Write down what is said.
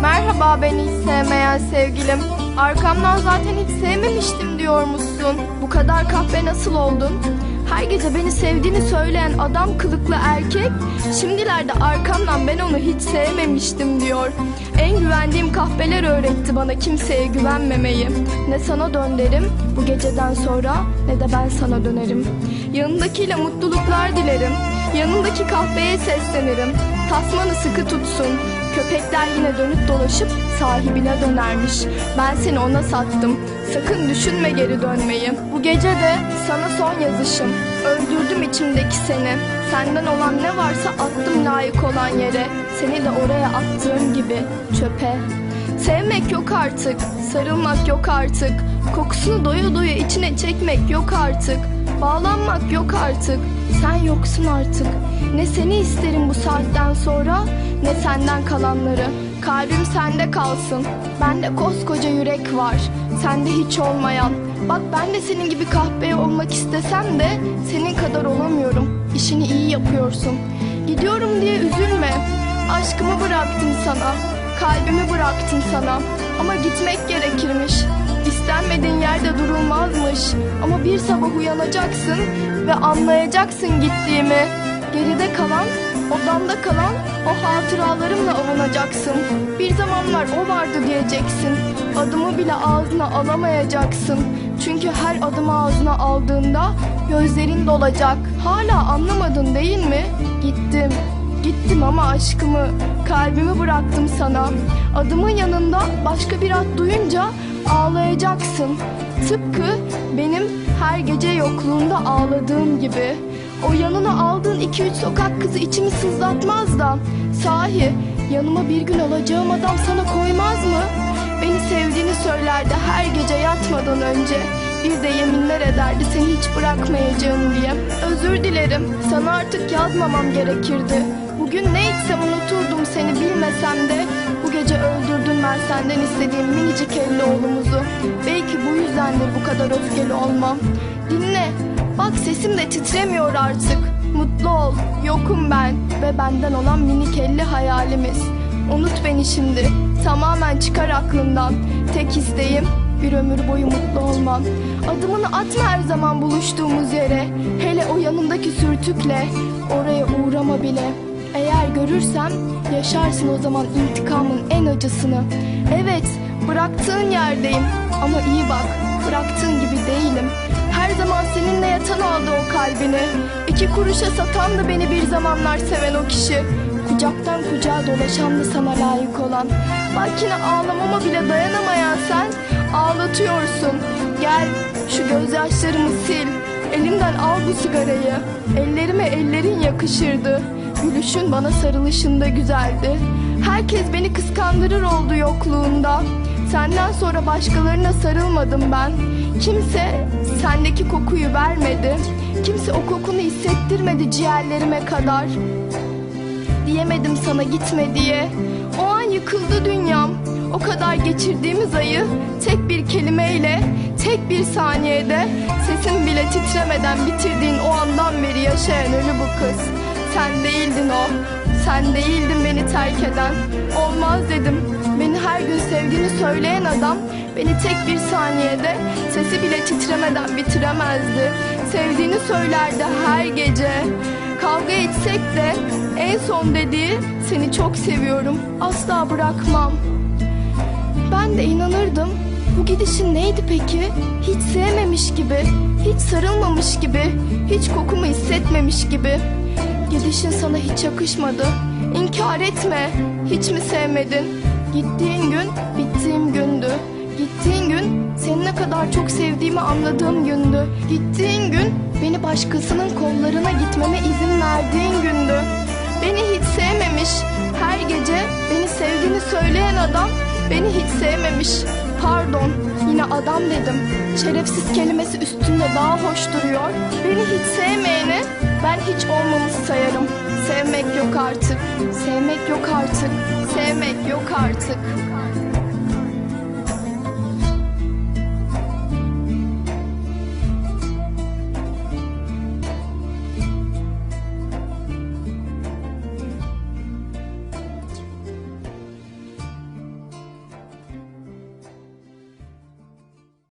Merhaba beni hiç sevmeyen sevgilim. Arkamdan zaten hiç sevmemiştim diyormuşsun. Bu kadar kahpe nasıl oldun? Her gece beni sevdiğini söyleyen adam kılıklı erkek şimdilerde arkamdan ben onu hiç sevmemiştim diyor. En güvendiğim kahpeler öğretti bana kimseye güvenmemeyi. Ne sana dön derim bu geceden sonra ne de ben sana dönerim. Yanındakiyle mutluluklar dilerim. Yanındaki kahpeye seslenirim. Tasmanı sıkı tutsun. Köpekler yine dönüp dolaşıp sahibine dönermiş. Ben seni ona sattım. Sakın düşünme geri dönmeyi. Bu gece de sana son yazışım. Öldürdüm içimdeki seni. Senden olan ne varsa attım layık olan yere. Seni de oraya attığım gibi çöpe. Sevmek yok artık, sarılmak yok artık. Kokusunu doya doya içine çekmek yok artık. Bağlanmak yok artık. Sen yoksun artık. Ne seni isterim bu saatten sonra ne senden kalanları. Kalbim sende kalsın. Bende koskoca yürek var. Sende hiç olmayan. Bak ben de senin gibi kahpe olmak istesem de senin kadar olamıyorum. İşini iyi yapıyorsun. Gidiyorum diye üzülme. Aşkımı bıraktım sana. Kalbimi bıraktım sana. Ama gitmek gerekirmiş. İstenmediğin yerde durulmazmış. Ama bir sabah uyanacaksın ve anlayacaksın gittiğimi. Geride kalan, odamda kalan o hatıralarımla avunacaksın. Bir zamanlar o vardı diyeceksin. Adımı bile ağzına alamayacaksın. Çünkü her adımı ağzına aldığında gözlerin dolacak. Hala anlamadın değil mi? Gittim. Gittim ama aşkımı, kalbimi bıraktım sana. Adımın yanında başka bir ad duyunca ağlayacaksın. Tıpkı benim her gece yokluğunda ağladığım gibi. O yanına aldığın iki üç sokak kızı içimi sızlatmaz da. Sahi yanıma bir gün alacağım adam sana koymaz mı? Beni sevdiğini söylerdi her gece yatmadan önce. Bir de yeminler ederdi seni hiç bırakmayacağım diye. Özür dilerim. Sana artık yazmamam gerekirdi. Bugün ne içsem unuturdum seni bilmesem de bu gece öldürdün ben senden istediğim minicik elli oğlumuzu. Belki bu yüzdendir bu kadar öfkeli olmam. Dinle. Bak sesim de titremiyor artık. Mutlu ol. Yokum ben ve benden olan minik elli hayalimiz. Unut beni şimdi. Tamamen çıkar aklımdan. Tek isteğim bir ömür boyu mutlu olmam. Adımını atma her zaman buluştuğumuz yere. Hele o yanındaki sürtükle. Oraya uğrama bile. Eğer görürsem yaşarsın o zaman intikamın en acısını. Evet, bıraktığın yerdeyim ama iyi bak, bıraktığın gibi değilim. Her zaman seninle yatan aldı o kalbini. İki kuruşa satan da beni bir zamanlar seven o kişi. Kucaktan kucağa dolaşan da sana layık olan. Bak yine ağlamama bile dayanamayan sen ağlatıyorsun. Gel şu gözyaşlarımı sil. Elimden al bu sigarayı. Ellerime ellerin yakışırdı. Gülüşün bana sarılışında güzeldi. Herkes beni kıskandırır oldu yokluğunda. Senden sonra başkalarına sarılmadım ben. Kimse sendeki kokuyu vermedi. Kimse o kokunu hissettirmedi ciğerlerime kadar. Diyemedim sana gitme diye. O an yıkıldı dünyam. O kadar geçirdiğimiz ayı tek bir kelimeyle, tek bir saniyede sesin bile titremeden bitirdiğin o andan beri yaşayan ölü bu kız. Sen değildin o. Sen değildin beni terk eden. Olmaz dedim. Beni her gün sevdiğini söyleyen adam beni tek bir saniyede sesi bile titremeden bitiremezdi. Sevdiğini söylerdi her gece. Kavga etsek de en son dediği seni çok seviyorum. Asla bırakmam. Ben de inanırdım. Bu gidişin neydi peki? Hiç sevmemiş gibi, hiç sarılmamış gibi, hiç kokumu hissetmemiş gibi. Gidişin sana hiç yakışmadı. İnkar etme. Hiç mi sevmedin? Gittiğin gün bittiğim kadar çok sevdiğimi anladığım gündü. Gittiğin gün beni başkasının kollarına gitmeme izin verdiğin gündü. Beni hiç sevmemiş. Her gece beni sevdiğini söyleyen adam beni hiç sevmemiş. Pardon, yine adam dedim. Şerefsiz kelimesi üstünde daha hoş duruyor. Beni hiç sevmeyeni ben hiç olmamış sayarım. Sevmek yok artık. Sevmek yok artık. Sevmek yok artık.